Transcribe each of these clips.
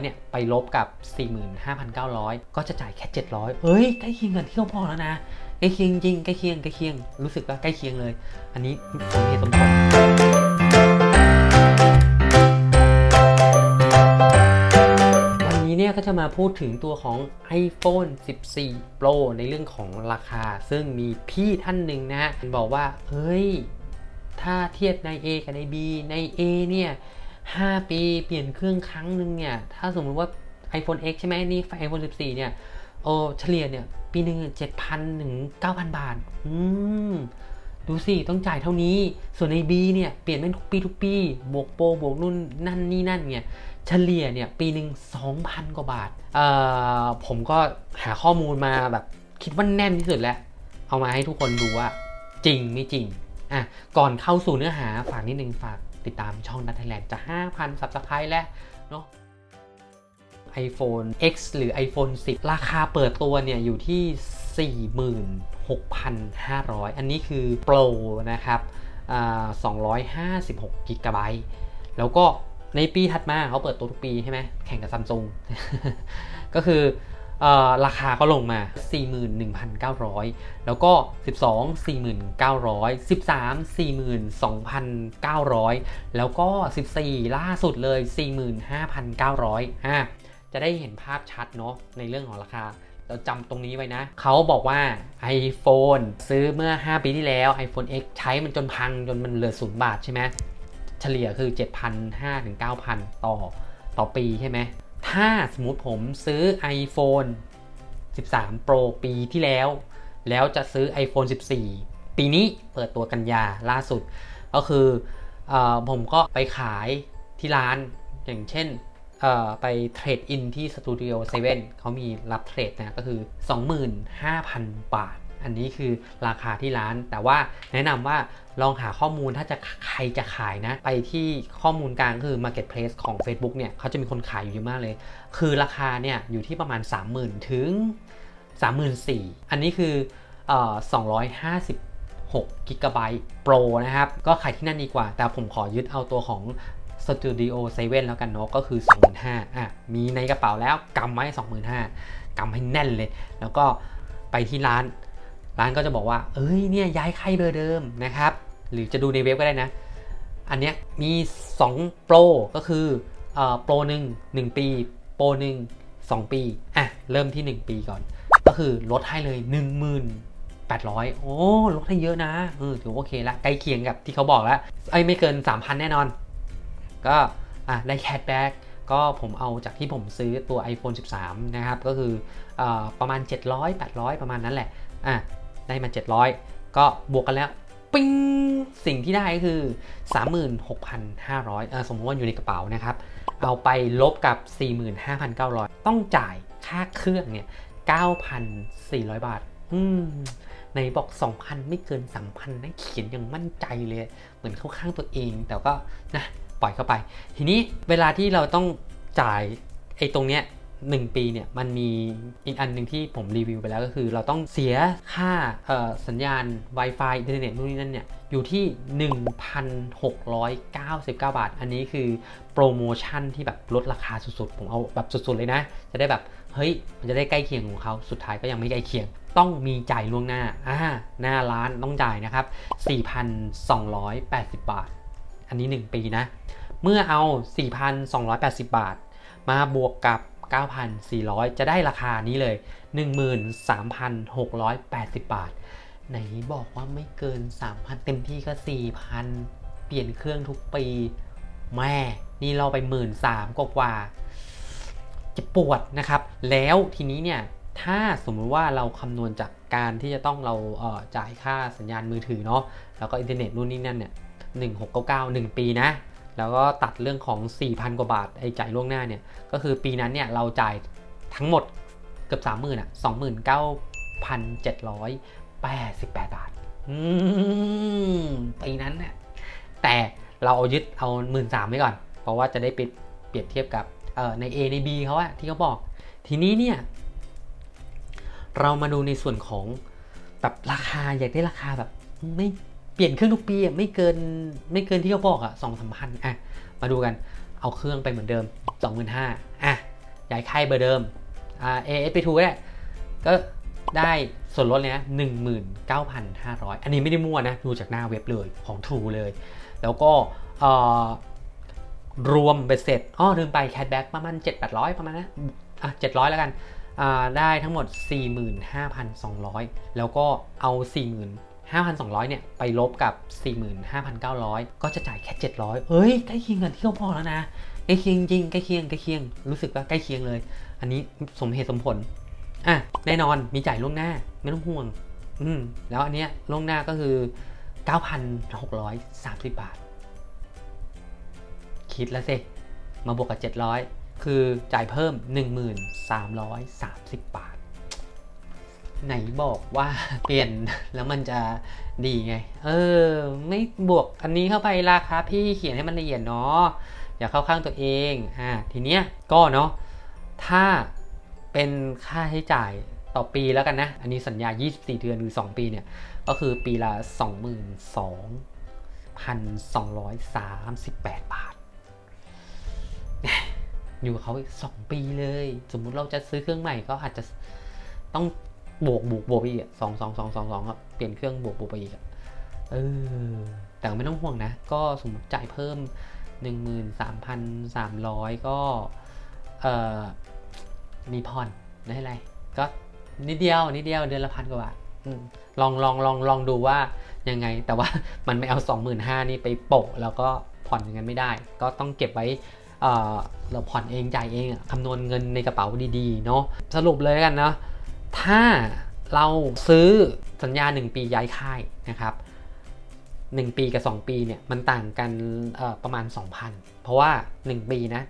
เนี่ยไปลบกับ 45,900 ก็จะจ่ายแค่ 700 เอ้ยใกล้เคียงกันที่เขาบอแล้วนะใกล้เคียงจริงใกล้เคียงใกล้เคียงรู้สึกว่าใกล้เคียงเลย อันนี้สมเหตุสมผลวันนี้เนี่ยก็จะมาพูดถึงตัวของ iPhone 14 Pro ในเรื่องของราคา ซึ่งมีพี่ท่านหนึ่งนะฮะบอกว่า เฮ้ย ถ้าเทียบใน A กับใน B ใน A เนี่ย 5 ปีเปลี่ยนเครื่องครั้งหนึ่งเนี่ย ถ้าสมมติว่า iPhone X ใช่ไหมนี่ iPhone 14 เนี่ย โอ้เฉลี่ยเนี่ย ปีหนึ่ง7,000 ถึง 9,000 บาท อืม ดูสิ ต้องจ่ายเท่านี้ ส่วนใน B เนี่ย เปลี่ยนเป็นทุกปีทุกปี บวกโปรบวกนู่นนั่นนี่นั่นเนี่ยเฉลี่ยเนี่ย ปีหนึ่ง2,000 กว่าบาท เอ่อ ผมก็หาข้อมูลมาแบบคิดว่าแน่นที่สุดแล้ว เอามาให้ทุกคนดูว่า จริงไม่จริง อะ ก่อนเข้าสู่เนื้อหาฝากนิดนึงฝาก ติดตามช่องดัตไทยแลนด์จะ 5,000 ซับสไครต์แล้วเนาะ iPhone X หรือ iPhone 10 ราคาเปิดตัวเนี่ย อยู่ที่ 46,500 อันนี้คือ Pro นะครับ256กิกะไบต์แล้วก็ในปีถัดมาเขาเปิดตัวทุกปีใช่ไหมแข่งกับซัมซุงก็คือ ราคาก็ลงมา 41,900 แล้วก็ 12 4,900 13 42,900 แล้วก็ 14 ล่าสุดเลย 45,900อะจะได้เห็นภาพชัดเนาะในเรื่องของราคา เราจำตรงนี้ไว้นะ เขาบอกว่า iPhone ซื้อเมื่อ 5 ปีที่แล้ว iPhone X ใช้มันจนพังจนมันเหลือศูนย์บาทใช่ไหม เฉลี่ยคือ 7,500ถึง9,000 ต่อต่อปีใช่ไหม ถ้าสมมุติผมซื้อ iPhone 13 Pro ปีที่แล้ว แล้วจะซื้อ iPhone 14 ปีนี้เปิดตัวกันยาล่าสุด ก็คืออผมก็ไปขายที่ร้าน อย่างเช่นไปเทรดอินที่สตูดิโอ7เขามีรับเทรดนะ ก็คือ 25,000 บาท อันนี้คือราคาที่ร้าน แต่ว่าแนะนำว่าลองหาข้อมูลถ้าจะใครจะขายนะ ไปที่ข้อมูลกลางคือ Marketplace ของ Facebook เนี่ยเขาจะมีคนขายอยู่เยอะมากเลย คือราคาเนี่ยอยู่ที่ประมาณ 30,000 ถึง 34,000 อันนี้คือเอ่อ256กิกะไบต์โปรนะครับ ก็ขายที่นั่นดีกว่า แต่ผมขอยึดเอาตัวของ Studio 7 แล้วกันเนาะก็คือ 25,000อะมีในกระเป๋าแล้วกำไว้ 25,000กำให้แน่นเลย แล้วก็ไปที่ร้าน ร้านก็จะบอกว่า เอ้ยเนี่ยย้ายค่ายเบอร์เดิมนะครับ หรือจะดูในเว็บก็ได้นะ อันเนี้ยมี2โปรก็คือเอ่อโปรหนึ่งปี โปรหนึ่ง2ปี อะ เริ่มที่ 1 ปีก่อน ก็คือลดให้เลย 1800 โอ้ ลดให้เยอะนะเออถือโอเคละใกล้เคียงกับที่เขาบอกแล้วไอ้ยไม่เกิน 3,000 แน่นอน ก็อะได้แคชแบ็กก็ผมเอาจากที่ผมซื้อตัว iPhone 13 นะครับ ก็คือเออประมาณ 700 800 ประมาณนั้นแหละอะ ได้มา 700 ก็บวกกันแล้ว ปิ้ง สิ่งที่ได้ก็คือ 36,500เออสมมติว่าอยู่ในกระเป๋านะครับ เอาไปลบกับ 45,900 ต้องจ่ายค่าเครื่องเนี่ย 9,400 บาท อืมในบอก 2,000 ไม่เกิน 3,000นะเขียนอย่างมั่นใจเลย เหมือนเข้าข้างตัวเอง แต่ก็นะปล่อยเข้าไป ทีนี้เวลาที่เราต้องจ่ายไอ้ตรงเนี้ย หนึ่งปีเนี่ยมันมีอีกอันหนึ่งที่ผมรีวิวไปแล้วก็คือ เราต้องเสียค่าสัญญาณ Wi-Fi อินเทอร์เน็ตนู่นนี่นั่นเนี่ยอยู่ที่ 1,699 บาท อันนี้คือโปรโมชั่นที่แบบลดราคาสุดๆ ผมเอาแบบสุดๆเลยนะ จะได้แบบเฮ้ยมันจะได้ใกล้เคียงของเขาสุดท้ายก็ยังไม่ใกล้เคียง ต้องมีจ่ายล่วงหน้าอ่าหน้าร้านต้องจ่ายนะครับ 4,280 บาท อันนี้ 1 ปีนะ เมื่อเอา 4,280 บาท มาบวกกับ 9,400 จะได้ราคานี้เลย 13,680 บาท ไหนบอกว่าไม่เกิน 3,000 เต็มที่ก็ 4,000 เปลี่ยนเครื่องทุกปี แม่ นี่เราไป 13,000กว่ากว่าจะปวดนะครับ แล้วทีนี้เนี่ย ถ้าสมมติว่าเราคำนวณจากการที่จะต้องเราเจ่ายค่าสัญญาณมือถือเนาะ แล้วก็อินเทอร์เน็ตนู่นนี่นั่นเนี่ย 1699 1 ปีนะ แล้วก็ตัดเรื่องของ 4,000 กว่าบาทไอ้จ่ายล่วงหน้าเนี่ย ก็คือปีนั้นเนี่ยเราจ่ายทั้งหมดเกือบ 30,000อะ29,788 บาทอืมปีนั้นเนี่ยแต่เราเอายึดเอา 13,000ไว้ก่อน เพราะว่าจะได้เปรียบเทียบกับเอ่อใน A ใน B เขาอะที่เขาบอก ทีนี้เนี่ย เรามาดูในส่วนของแบบราคาอยากได้ราคาแบบไม่ เปลี่ยนเครื่องทุกปีไม่เกินไม่เกินที่เขาบอกอะสองสามพันอะมาดูกันเอาเครื่องไปเหมือนเดิม25,000อะย้ายค่ายเบอร์เดิมอ่า AS ไปทูเนี่ยก็ได้ส่วนลดเลยนะ19,500 อันนี้ไม่ได้มั่วนะ ดูจากหน้าเว็บเลยของ True เลย แล้วก็เอ่อรวมเบ็ดเสร็จอ้อลืมไปแค t แบ็กประมาณ 7-800 ประมาณนะอะ700 แล้วกันอ่าได้ทั้งหมด 45,200 แล้วก็เอา 5,200 เนี่ย ไปลบกับ 45,900 ก็จะจ่ายแค่ 700 เอ้ย ใกล้เคียงกันที่เขาบอแล้วนะ ใกล้เคียงจริง ใกล้เคียง ใกล้เคียง รู้สึกว่าใกล้เคียงเลย อันนี้สมเหตุสมผล อะ แน่นอนมีจ่ายล่วงหน้า ไม่ต้องห่วง อืม แล้วอันเนี้ยล่วงหน้าก็คือ 9,630 บาท คิดแล้วสิ มาบวกกับ 700 คือจ่ายเพิ่ม 1330 บาท ไหนบอกว่าเปลี่ยนแล้วมันจะดีไง เออ ไม่บวกอันนี้เข้าไปราคาพี่เขียนให้มันละเอียดเนาะอย่าเข้าข้างตัวเองอ่าทีเนี้ยก็เนาะถ้าเป็นค่าใช้จ่ายต่อปีแล้วกันนะ อันนี้สัญญา 24 เดือนหรือ 2 ปีเนี่ย ก็คือปีละ 22,238 บาท อยู่เขาอีก 2 ปีเลย สมมุติเราจะซื้อเครื่องใหม่ก็อาจจะต้อง บวกบวกบวกไปอีกสองสองสองสองสองครับเปลี่ยนเครื่องบวกบวกไปอีกเออแต่ไม่ต้องห่วงนะ ก็สมมติจ่ายเพิ่ม 13,300 ก็เอ่อมีผ่อนได้ไร ก็นิดเดียวนิดเดียวเดือนละพันกว่าบาทลองลองลองลองดูว่ายังไง แต่ว่ามันไม่เอา 25,000นี่ไปโปะแล้วก็ผ่อนอย่างนั้นไม่ได้ ก็ต้องเก็บไว้เอ่อเราผ่อนเองจ่ายเองคำนวณเงินในกระเป๋าดีๆเนาะสรุปเลยกันเนาะ ถ้าเราซื้อสัญญา 1 ปีย้ายค่ายนะครับ1 ปีกับ 2 ปีเนี่ยมันต่างกันประมาณ 2,000 เพราะว่า 1 ปีนะ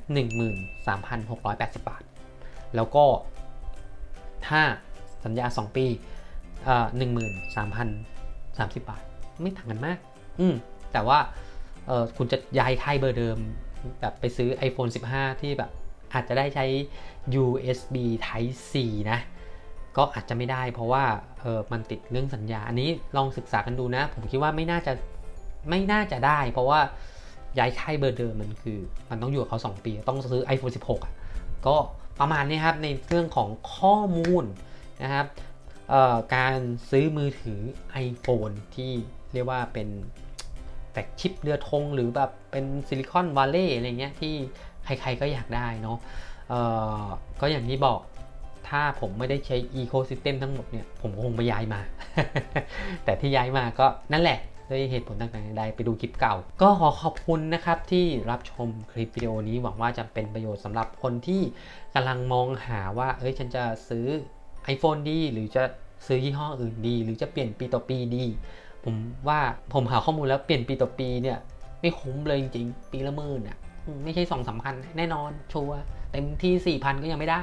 13,680 บาท แล้วก็ถ้าสัญญา 2 ปีเอ่อ13,030บาท ไม่ต่างกันมาก อืมแต่ว่าคุณจะย้ายค่ายเบอร์เดิม แบบไปซื้อ iPhone 15 ที่แบบอาจจะได้ใช้ USB Type C นะ ก็อาจจะไม่ได้ เพราะว่าเออมันติดเรื่องสัญญา อันนี้ลองศึกษากันดูนะ ผมคิดว่าไม่น่าจะไม่น่าจะได้ เพราะว่าย้ายค่ายเบอร์เดิมมันคือ มันต้องอยู่กับเขา 2 ปี ต้องซื้อ iPhone 16 อะ ก็ประมาณนี้ครับในเรื่องของข้อมูลนะครับการซื้อมือถือ iPhone ที่เรียกว่าเป็นแฟกชิปเรือธงหรือแบบเป็นซิลิคอนวัลเลย์อะไรเงี้ยที่ใครๆก็อยากได้เนาะก็อย่างที่บอก ถ้าผมไม่ได้ใช้ Ecosystem ทั้งหมดเนี่ยผมคงไปย้ายมา แต่ที่ย้ายมาก็นั่นแหละด้วยเหตุผลต่างๆใดไปดูคลิปเก่า ก็ขอขอบคุณนะครับที่รับชมคลิปวิดีโอนี้หวังว่าจะเป็นประโยชน์สำหรับคนที่กำลังมองหาว่า เอ้ยฉันจะซื้อ iPhone ดี หรือจะซื้อยี่ห้ออื่นดี หรือจะเปลี่ยนปีต่อปีดี ผมว่าผมหาข้อมูลแล้วเปลี่ยนปีต่อปีเนี่ยไม่คุ้มเลยจริงๆ ปีละหมื่นอะ ไม่ใช่สองสามพันแน่นอนชัวร์เต็มที่สี่พันก็ยังไม่ได้